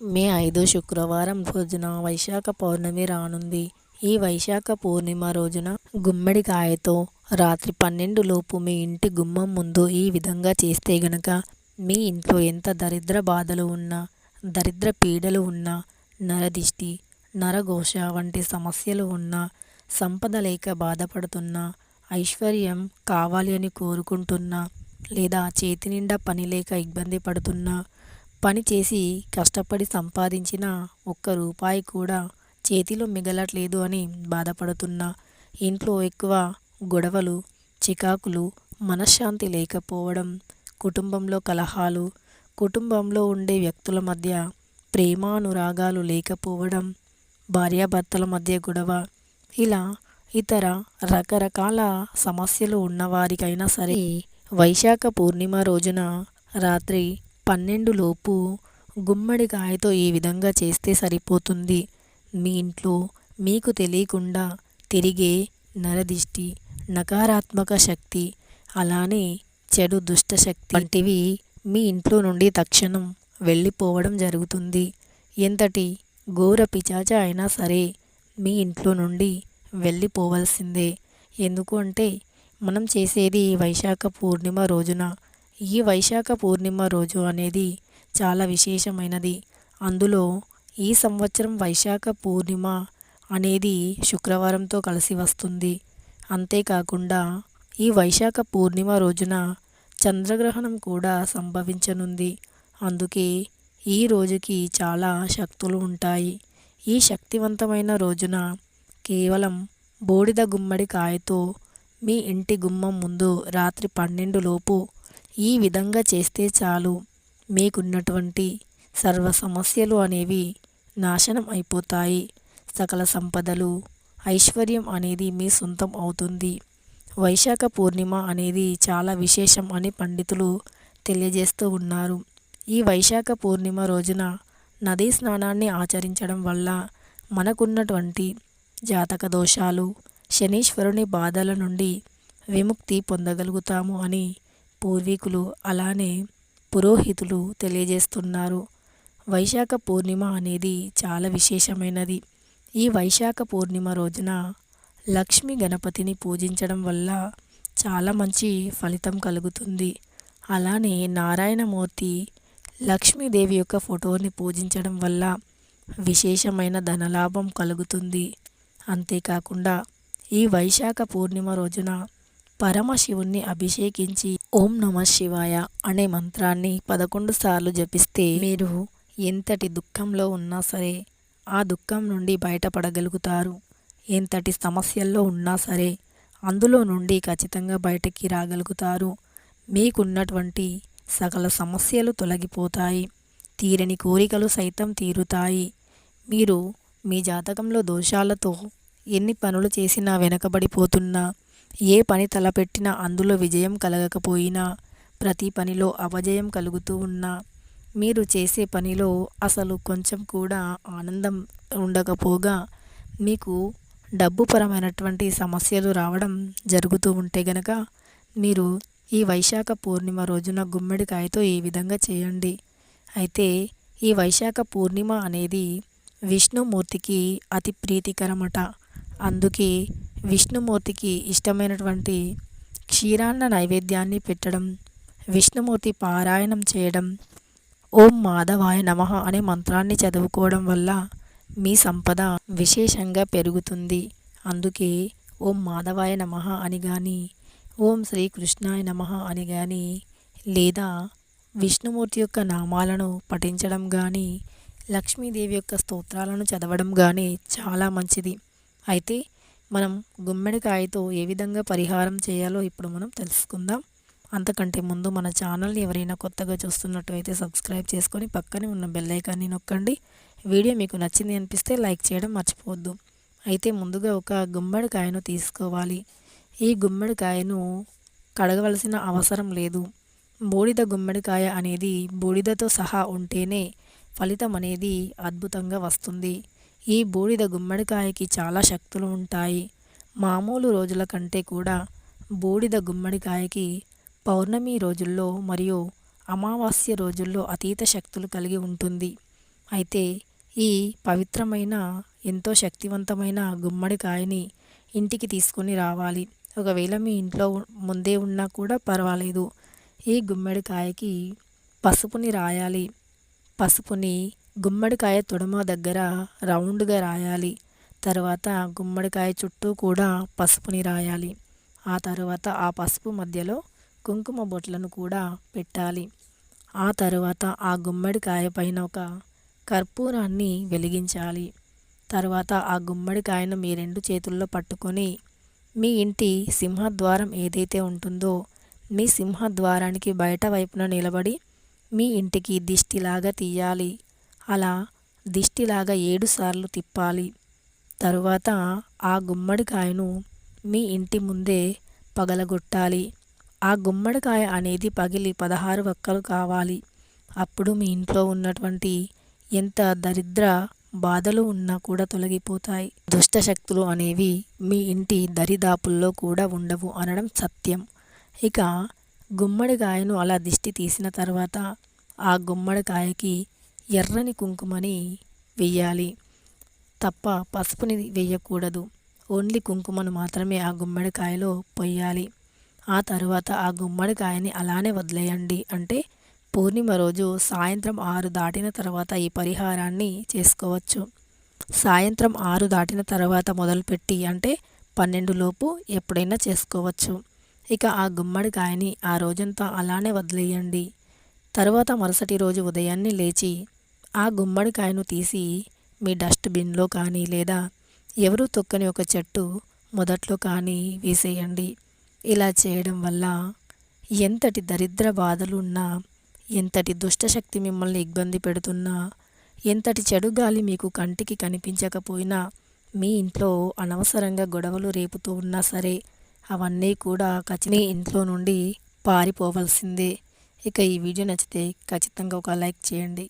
మే ఐదు శుక్రవారం రోజున వైశాఖ పౌర్ణమి రానుంది. ఈ వైశాఖ పూర్ణిమ రోజున గుమ్మడికాయతో రాత్రి పన్నెండు లోపు మీ ఇంటి గుమ్మం ముందు ఈ విధంగా చేస్తే గనక మీ ఇంట్లో ఎంత దరిద్ర బాధలు ఉన్నా దరిద్ర పీడలు ఉన్నా నరదిష్టి నరఘోష వంటి సమస్యలు ఉన్నా సంపద లేక బాధపడుతున్నా ఐశ్వర్యం కావాలి అని కోరుకుంటున్నా లేదా చేతి నిండా పని లేక ఇబ్బంది పడుతున్నా పని చేసి కష్టపడి సంపాదించిన ఒక్క రూపాయి కూడా చేతిలో మిగలట్లేదు అని బాధపడుతున్నా ఇంట్లో ఎక్కువ గొడవలు చికాకులు మనశ్శాంతి లేకపోవడం కుటుంబంలో కలహాలు కుటుంబంలో ఉండే వ్యక్తుల మధ్య ప్రేమానురాగాలు లేకపోవడం భార్యాభర్తల మధ్య గొడవ ఇలా ఇతర రకరకాల సమస్యలు ఉన్నవారికైనా సరే వైశాఖ పూర్ణిమ రోజున రాత్రి పన్నెండు లోపు గుమ్మడికాయతో ఈ విధంగా చేస్తే సరిపోతుంది. మీ ఇంట్లో మీకు తెలియకుండా తిరిగే నరదిష్టి నకారాత్మక శక్తి అలానే చెడు దుష్ట శక్తి వంటివి మీ ఇంట్లో నుండి తక్షణం వెళ్ళిపోవడం జరుగుతుంది. ఎంతటి ఘోర పిచాచ అయినా సరే మీ ఇంట్లో నుండి వెళ్ళిపోవలసిందే. ఎందుకు అంటే మనం చేసేది వైశాఖ పూర్ణిమ రోజున ఈ వైశాఖ పూర్ణిమ రోజు అనేది చాలా విశేషమైనది. అందులో ఈ సంవత్సరం వైశాఖ పూర్ణిమ అనేది శుక్రవారంతో కలిసి వస్తుంది. అంతేకాకుండా ఈ వైశాఖ పూర్ణిమ రోజున చంద్రగ్రహణం కూడా సంభవించనుంది. అందుకే ఈ రోజుకి చాలా శక్తులు ఉంటాయి. ఈ శక్తివంతమైన రోజున కేవలం బూడిద గుమ్మడి కాయతో మీ ఇంటి గుమ్మం ముందు రాత్రి పన్నెండు లోపు ఈ విధంగా చేస్తే చాలు. మీకున్నటువంటి సర్వ సమస్యలు అనేవి నాశనం అయిపోతాయి. సకల సంపదలు ఐశ్వర్యం అనేది మీ సొంతం అవుతుంది. వైశాఖ పూర్ణిమ అనేది చాలా విశేషం అని పండితులు తెలియజేస్తూ ఉన్నారు. ఈ వైశాఖ పూర్ణిమ రోజున నదీ స్నానాన్ని ఆచరించడం వల్ల మనకున్నటువంటి జాతక దోషాలు శనీశ్వరుని బాధల నుండి విముక్తి పొందగలుగుతాము అని పూర్వీకులు అలానే పురోహితులు తెలియజేస్తున్నారు. వైశాఖ పూర్ణిమ అనేది చాలా విశేషమైనది. ఈ వైశాఖ పూర్ణిమ రోజున లక్ష్మి గణపతిని పూజించడం వల్ల చాలా మంచి ఫలితం కలుగుతుంది. అలానే నారాయణమూర్తి లక్ష్మీదేవి యొక్క ఫోటోని పూజించడం వల్ల విశేషమైన ధనలాభం కలుగుతుంది. అంతేకాకుండా ఈ వైశాఖ పూర్ణిమ రోజున పరమశివుణ్ణి అభిషేకించి ఓం నమ శివాయ అనే మంత్రాన్ని పదకొండు సార్లు జపిస్తే మీరు ఎంతటి దుఃఖంలో ఉన్నా సరే ఆ దుఃఖం నుండి బయటపడగలుగుతారు. ఎంతటి సమస్యల్లో ఉన్నా సరే అందులో నుండి ఖచ్చితంగా బయటకి రాగలుగుతారు. మీకున్నటువంటి సకల సమస్యలు తొలగిపోతాయి. తీరని కోరికలు సైతం తీరుతాయి. మీరు మీ జాతకంలో దోషాలతో ఎన్ని పనులు చేసినా వెనకబడిపోతున్నా ఏ పని తలపెట్టినా అందులో విజయం కలగకపోయినా ప్రతి పనిలో అపజయం కలుగుతూ ఉన్నా మీరు చేసే పనిలో అసలు కొంచెం కూడా ఆనందం ఉండకపోగా మీకు డబ్బు పరమైనటువంటి సమస్యలు రావడం జరుగుతూ ఉంటే గనక మీరు ఈ వైశాఖ పూర్ణిమ రోజున గుమ్మడికాయతో ఈ విధంగా చేయండి. అయితే ఈ వైశాఖ పూర్ణిమ అనేది విష్ణుమూర్తికి అతి ప్రీతికరమట. అందుకే విష్ణుమూర్తికి ఇష్టమైనటువంటి క్షీరాన్న నైవేద్యాన్ని పెట్టడం విష్ణుమూర్తి పారాయణం చేయడం ఓం మాధవాయ నమ అనే మంత్రాన్ని చదువుకోవడం వల్ల మీ సంపద విశేషంగా పెరుగుతుంది. అందుకే ఓం మాధవాయ నమ అని కానీ ఓం శ్రీకృష్ణాయ నమ అని కానీ లేదా విష్ణుమూర్తి యొక్క నామాలను పఠించడం కానీ లక్ష్మీదేవి యొక్క స్తోత్రాలను చదవడం కానీ చాలా మంచిది. అయితే మనం గుమ్మడికాయతో ఏ విధంగా పరిహారం చేయాలో ఇప్పుడు మనం తెలుసుకుందాం. అంతకంటే ముందు మన ఛానల్ని ఎవరైనా కొత్తగా చూస్తున్నట్టు అయితే సబ్స్క్రైబ్ చేసుకొని పక్కనే ఉన్న బెల్ ఐకాన్ని నొక్కండి. వీడియో మీకు నచ్చింది అనిపిస్తే లైక్ చేయడం మర్చిపోవద్దు. అయితే ముందుగా ఒక గుమ్మడికాయను తీసుకోవాలి. ఈ గుమ్మడికాయను కడగవలసిన అవసరం లేదు. బూడిద గుమ్మడికాయ అనేది బూడిదతో సహా ఉంటేనే ఫలితం అనేది అద్భుతంగా వస్తుంది. ఈ బూడిద గుమ్మడికాయకి చాలా శక్తులు ఉంటాయి. మామూలు రోజుల కంటే కూడా బూడిద గుమ్మడికాయకి పౌర్ణమి రోజుల్లో మరియు అమావాస్య రోజుల్లో అతీత శక్తులు కలిగి ఉంటుంది. అయితే ఈ పవిత్రమైన ఎంతో శక్తివంతమైన గుమ్మడికాయని ఇంటికి తీసుకొని రావాలి. ఒకవేళ మీ ఇంట్లో ముందే ఉన్నా కూడా పర్వాలేదు. ఈ గుమ్మడికాయకి పసుపుని రాయాలి. పసుపుని గుమ్మడికాయ తొడమ దగ్గర రౌండ్గా రాయాలి. తర్వాత గుమ్మడికాయ చుట్టూ కూడా పసుపుని రాయాలి. ఆ తర్వాత ఆ పసుపు మధ్యలో కుంకుమ బొట్లను కూడా పెట్టాలి. ఆ తర్వాత ఆ గుమ్మడికాయ పైన ఒక కర్పూరాన్ని వెలిగించాలి. తర్వాత ఆ గుమ్మడికాయను మీ రెండు చేతుల్లో పట్టుకొని మీ ఇంటి సింహద్వారం ఏదైతే ఉంటుందో మీ సింహద్వారానికి బయట వైపున నిలబడి మీ ఇంటికి దిష్టిలాగా తీయాలి. అలా దిష్టిలాగా ఏడుసార్లు తిప్పాలి. తరువాత ఆ గుమ్మడికాయను మీ ఇంటి ముందే పగలగొట్టాలి. ఆ గుమ్మడికాయ అనేది పగిలి పదహారు వక్కలు కావాలి. అప్పుడు మీ ఇంట్లో ఉన్నటువంటి ఎంత దరిద్ర బాధలు ఉన్నా కూడా తొలగిపోతాయి. దుష్ట శక్తులు అనేవి మీ ఇంటి దరిదాపుల్లో కూడా ఉండవు అనడం సత్యం. ఇక గుమ్మడికాయను అలా దిష్టి తీసిన తర్వాత ఆ గుమ్మడికాయకి ఎర్రని కుంకుమని వెయ్యాలి. తప్ప పసుపుని వేయకూడదు ఓన్లీ కుంకుమను మాత్రమే ఆ గుమ్మడికాయలో పొయ్యాలి. ఆ తరువాత ఆ గుమ్మడికాయని అలానే వదిలేయండి. అంటే పూర్ణిమ రోజు సాయంత్రం ఆరు దాటిన తర్వాత ఈ పరిహారాన్ని చేసుకోవచ్చు. సాయంత్రం ఆరు దాటిన తర్వాత మొదలుపెట్టి అంటే పన్నెండులోపు ఎప్పుడైనా చేసుకోవచ్చు. ఇక ఆ గుమ్మడికాయని ఆ రోజంతా అలానే వదిలేయండి. తర్వాత మరుసటి రోజు ఉదయాన్నే లేచి ఆ గుమ్మడికాయను తీసి మీ డస్ట్బిన్లో కానీ లేదా ఎవరు తొక్కని ఒక చెట్టు మొదట్లో కానీ వేసేయండి. ఇలా చేయడం వల్ల ఎంతటి దరిద్ర బాధలు ఉన్నా ఎంతటి దుష్టశక్తి మిమ్మల్ని ఇబ్బంది పెడుతున్నా ఎంతటి చెడు గాలి మీకు కంటికి కనిపించకపోయినా మీ ఇంట్లో అనవసరంగా గొడవలు రేపుతూ ఉన్నా సరే అవన్నీ కూడా ఖచ్చితంగా ఇంట్లో నుండి పారిపోవలసిందే. ఇక ఈ వీడియో నచ్చితే ఖచ్చితంగా ఒక లైక్ చేయండి.